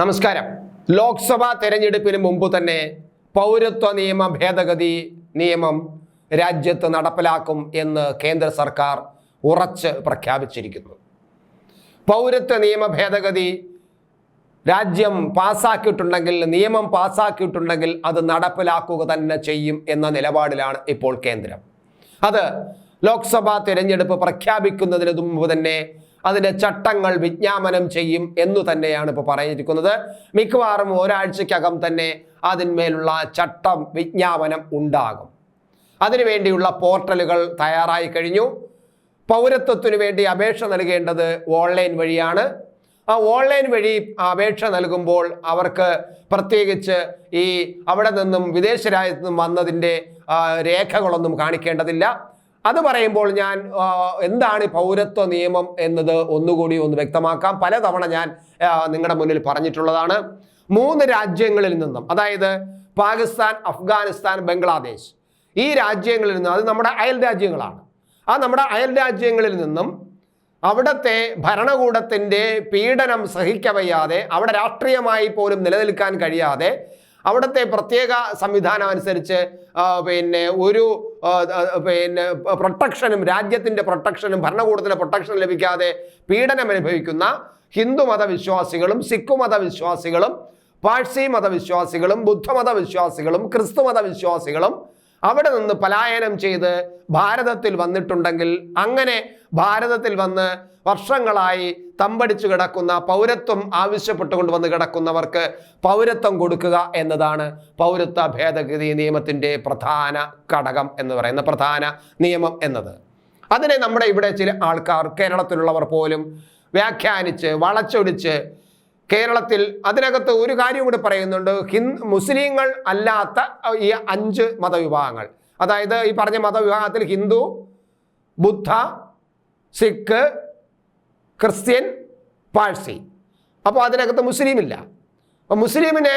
നമസ്കാരം. ലോക്സഭാ തെരഞ്ഞെടുപ്പിന് മുമ്പ് തന്നെ പൗരത്വ നിയമ ഭേദഗതി നിയമം രാജ്യത്ത് നടപ്പിലാക്കും എന്ന് കേന്ദ്ര സർക്കാർ ഉറച്ച് പ്രഖ്യാപിച്ചിരിക്കുന്നു. പൗരത്വ നിയമ ഭേദഗതി രാജ്യം പാസ്സാക്കിയിട്ടുണ്ടെങ്കിൽ നിയമം പാസ്സാക്കിയിട്ടുണ്ടെങ്കിൽ അത് നടപ്പിലാക്കുക തന്നെ ചെയ്യും എന്ന നിലപാടിലാണ് ഇപ്പോൾ കേന്ദ്രം. അത് ലോക്സഭാ തിരഞ്ഞെടുപ്പ് പ്രഖ്യാപിക്കുന്നതിന് മുമ്പ് തന്നെ അതിന്റെ ചട്ടങ്ങൾ വിജ്ഞാപനം ചെയ്യും എന്നു തന്നെയാണ് ഇപ്പോൾ പറഞ്ഞിരിക്കുന്നത്. മിക്കവാറും ഒരാഴ്ചക്കകം തന്നെ അതിന്മേലുള്ള ചട്ടം വിജ്ഞാപനം ഉണ്ടാകും. അതിനുവേണ്ടിയുള്ള പോർട്ടലുകൾ തയ്യാറായി കഴിഞ്ഞു. പൗരത്വത്തിനു വേണ്ടി അപേക്ഷ നൽകേണ്ടത് ഓൺലൈൻ വഴിയാണ്. ആ ഓൺലൈൻ വഴി അപേക്ഷ നൽകുമ്പോൾ അവർക്ക് പ്രത്യേകിച്ച് ഈ അവിടെ നിന്നും വിദേശ രാജ്യത്ത് നിന്നും വന്നതിന്റെ രേഖകളൊന്നും കാണിക്കേണ്ടതില്ല. അത് പറയുമ്പോൾ ഞാൻ എന്താണ് പൗരത്വ നിയമം എന്നത് ഒന്നുകൂടി ഒന്ന് വ്യക്തമാക്കാം. പലതവണ ഞാൻ നിങ്ങളുടെ മുന്നിൽ പറഞ്ഞിട്ടുള്ളതാണ്. മൂന്ന് രാജ്യങ്ങളിൽ നിന്നും അതായത് പാകിസ്ഥാൻ അഫ്ഗാനിസ്ഥാൻ ബംഗ്ലാദേശ് ഈ രാജ്യങ്ങളിൽ നിന്നും അത് നമ്മുടെ അയൽ രാജ്യങ്ങളാണ്. ആ നമ്മുടെ അയൽ രാജ്യങ്ങളിൽ നിന്നും അവിടുത്തെ ഭരണകൂടത്തിന്റെ പീഡനം സഹിക്കവയ്യാതെ അവിടെ രാഷ്ട്രീയമായി പോലും നിലനിൽക്കാൻ കഴിയാതെ അവിടുത്തെ പ്രത്യേക സംവിധാനം അനുസരിച്ച് പിന്നെ ഒരു പിന്നെ പ്രൊട്ടക്ഷനും രാജ്യത്തിന്റെ പ്രൊട്ടക്ഷനും ഭരണകൂടത്തിന്റെ പ്രൊട്ടക്ഷൻ ലഭിക്കാതെ പീഡനം അനുഭവിക്കുന്ന ഹിന്ദു മതവിശ്വാസികളും സിഖ് മതവിശ്വാസികളും പാഴ്സി മതവിശ്വാസികളും ബുദ്ധമത വിശ്വാസികളും ക്രിസ്തു മതവിശ്വാസികളും അവിടെ നിന്ന് പലായനം ചെയ്ത് ഭാരതത്തിൽ വന്നിട്ടുണ്ടെങ്കിൽ അങ്ങനെ ഭാരതത്തിൽ വന്ന് വർഷങ്ങളായി തമ്പടിച്ചു കിടക്കുന്ന പൗരത്വം ആവശ്യപ്പെട്ടുകൊണ്ട് വന്ന് കിടക്കുന്നവർക്ക് പൗരത്വം കൊടുക്കുക എന്നതാണ് പൗരത്വ ഭേദഗതി നിയമത്തിന്റെ പ്രധാന ഘടകം എന്ന് പറയുന്ന പ്രധാന നിയമം എന്നത്. അതിനെ നമ്മുടെ ഇവിടെ ചില ആൾക്കാർ കേരളത്തിലുള്ളവർ പോലും വ്യാഖ്യാനിച്ച് വളച്ചൊടിച്ച് കേരളത്തിൽ അതിനകത്ത് ഒരു കാര്യം കൂടി പറയുന്നുണ്ട്. ഹിൻ മുസ്ലിങ്ങൾ അല്ലാത്ത ഈ അഞ്ച് മതവിഭാഗങ്ങൾ. അതായത് ഈ പറഞ്ഞ മതവിഭാഗത്തിൽ ഹിന്ദു ബുദ്ധ സിഖ് ക്രിസ്ത്യൻ പാഴ്സി. അപ്പോൾ അതിനകത്ത് മുസ്ലിം അപ്പോൾ മുസ്ലിമിനെ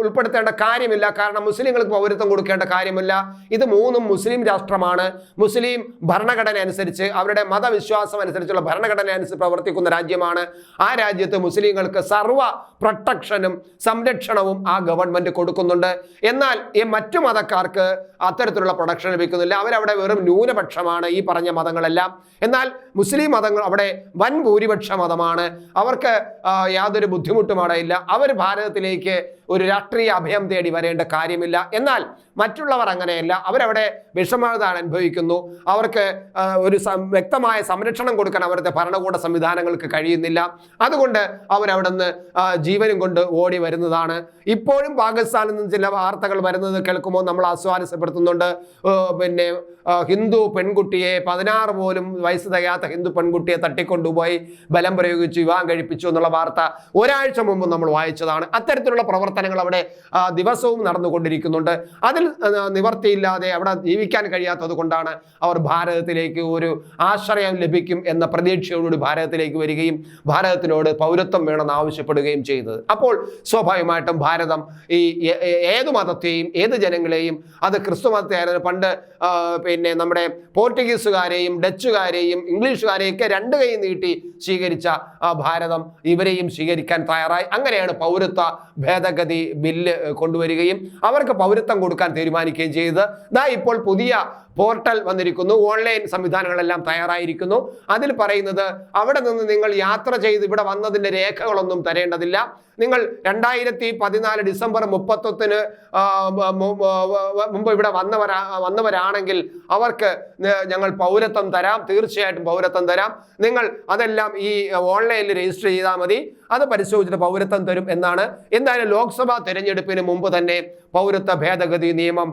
ഉൾപ്പെടുത്തേണ്ട കാര്യമില്ല. കാരണം മുസ്ലിങ്ങൾക്ക് പൗരത്വം കൊടുക്കേണ്ട കാര്യമില്ല. ഇത് മൂന്നും മുസ്ലിം രാഷ്ട്രമാണ്. മുസ്ലിം ഭരണഘടന അനുസരിച്ച് അവരുടെ മതവിശ്വാസം അനുസരിച്ചുള്ള ഭരണഘടന അനുസരിച്ച് പ്രവർത്തിക്കുന്ന രാജ്യമാണ്. ആ രാജ്യത്ത് മുസ്ലിങ്ങൾക്ക് സർവ പ്രൊട്ടക്ഷനും സംരക്ഷണവും ആ ഗവൺമെന്റ് കൊടുക്കുന്നുണ്ട്. എന്നാൽ ഈ മറ്റു മതക്കാർക്ക് അത്തരത്തിലുള്ള പ്രൊട്ടക്ഷൻ ലഭിക്കുന്നില്ല. അവരവിടെ വെറും ന്യൂനപക്ഷമാണ് ഈ പറഞ്ഞ മതങ്ങളെല്ലാം. എന്നാൽ മുസ്ലിം മതങ്ങൾ അവിടെ വൻ ഭൂരിപക്ഷ മതമാണ്. അവർക്ക് യാതൊരു ബുദ്ധിമുട്ടും അവിടെ ഇല്ല. അവർ ഭാരതത്തിലേക്ക് ഒരു രാഷ്ട്രീയ അഭയം തേടി വരേണ്ട കാര്യമില്ല. എന്നാൽ മറ്റുള്ളവർ അങ്ങനെയല്ല. അവരവിടെ വിഷമതാണ് അനുഭവിക്കുന്നു. അവർക്ക് ഒരു വ്യക്തമായ സംരക്ഷണം കൊടുക്കാൻ അവരുടെ ഭരണകൂട സംവിധാനങ്ങൾക്ക് കഴിയുന്നില്ല. അതുകൊണ്ട് അവരവിടെ നിന്ന് ജീവനും കൊണ്ട് ഓടി വരുന്നതാണ്. ഇപ്പോഴും പാകിസ്ഥാനിൽ നിന്ന് ചില വാർത്തകൾ വരുന്നത് കേൾക്കുമ്പോൾ നമ്മൾ ആസ്വാരസ്യപ്പെടുത്തുന്നുണ്ട് പിന്നെ ഹിന്ദു പെൺകുട്ടിയെ പതിനാറ് പോലും വയസ്സ് തികയാത്ത ഹിന്ദു പെൺകുട്ടിയെ തട്ടിക്കൊണ്ടുപോയി ബലം പ്രയോഗിച്ച് വിവാഹം കഴിപ്പിച്ചു എന്നുള്ള വാർത്ത ഒരാഴ്ച മുമ്പ് നമ്മൾ വായിച്ചതാണ് അത്തരത്തിലുള്ള പ്രവർത്തനങ്ങൾ അവിടെ ദിവസവും നടന്നുകൊണ്ടിരിക്കുന്നുണ്ട്. അതിൽ നിവർത്തിയില്ലാതെ അവിടെ ജീവിക്കാൻ കഴിയാത്തത് കൊണ്ടാണ് അവർ ഭാരതത്തിലേക്ക് ഒരു ആശ്രയം ലഭിക്കും എന്ന പ്രതീക്ഷയോടുകൂടി ഭാരതത്തിലേക്ക് വരികയും ഭാരതത്തിനോട് പൗരത്വം വേണമെന്ന് ആവശ്യപ്പെടുകയും ചെയ്തത്. അപ്പോൾ സ്വാഭാവികമായിട്ടും ഭാരതം ഈ ഏത് മതത്തെയും ഏത് ജനങ്ങളെയും അത് ക്രിസ്തു മതത്തെ ആയാലും പണ്ട് പിന്നെ നമ്മുടെ പോർട്ടുഗീസുകാരെയും ഡച്ചുകാരെയും ഇംഗ്ലീഷുകാരെയും ഒക്കെ രണ്ട് കൈ നീട്ടി സ്വീകരിച്ച ഭാരതം ഇവരെയും സ്വീകരിക്കാൻ തയ്യാറായി. അങ്ങനെയാണ് പൗരത്വ ഭേദഗതി ബില്ല് കൊണ്ടുവരികയും അവർക്ക് പൗരത്വം കൊടുക്കാൻ തീരുമാനിക്കുകയും ചെയ്തത്. ദാ ഇപ്പോൾ പുതിയ പോർട്ടൽ വന്നിരിക്കുന്നു. ഓൺലൈൻ സംവിധാനങ്ങളെല്ലാം തയ്യാറായിരിക്കുന്നു. അതിൽ പറയുന്നത് അവിടെ നിന്ന് നിങ്ങൾ യാത്ര ചെയ്ത് ഇവിടെ വന്നതിന്റെ രേഖകളൊന്നും തരേണ്ടതില്ല. നിങ്ങൾ രണ്ടായിരത്തി പതിനാല് ഡിസംബർ മുപ്പത്തൊത്തിന് മുമ്പ് ഇവിടെ വന്നവരാ വന്നവരാണെങ്കിൽ അവർക്ക് ഞങ്ങൾ പൗരത്വം തരാം. തീർച്ചയായിട്ടും പൗരത്വം തരാം. നിങ്ങൾ അതെല്ലാം ഈ ഓൺലൈനിൽ രജിസ്റ്റർ ചെയ്താൽ മതി. അത് പരിശോധിച്ചിട്ട് പൗരത്വം തരും എന്നാണ്. എന്തായാലും ലോക്സഭാ തെരഞ്ഞെടുപ്പിന് മുമ്പ് തന്നെ പൗരത്വ ഭേദഗതി നിയമം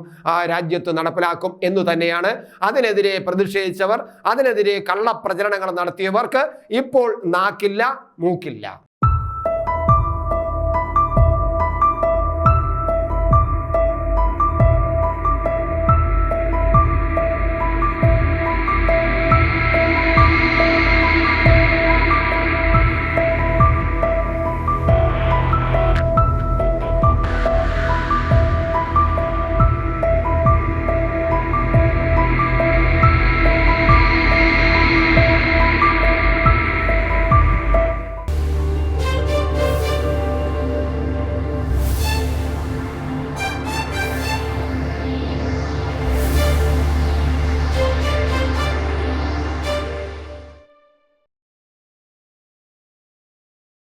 രാജ്യത്ത് നടപ്പിലാക്കും എന്ന് എന്നു തന്നെയാണ് അതിനെതിരെ പ്രതിഷേധിച്ചവർ അതിനെതിരെ കള്ളപ്രചരണങ്ങൾ നടത്തിയവർക്ക് ഇപ്പോൾ നാക്കില്ല മൂക്കില്ല.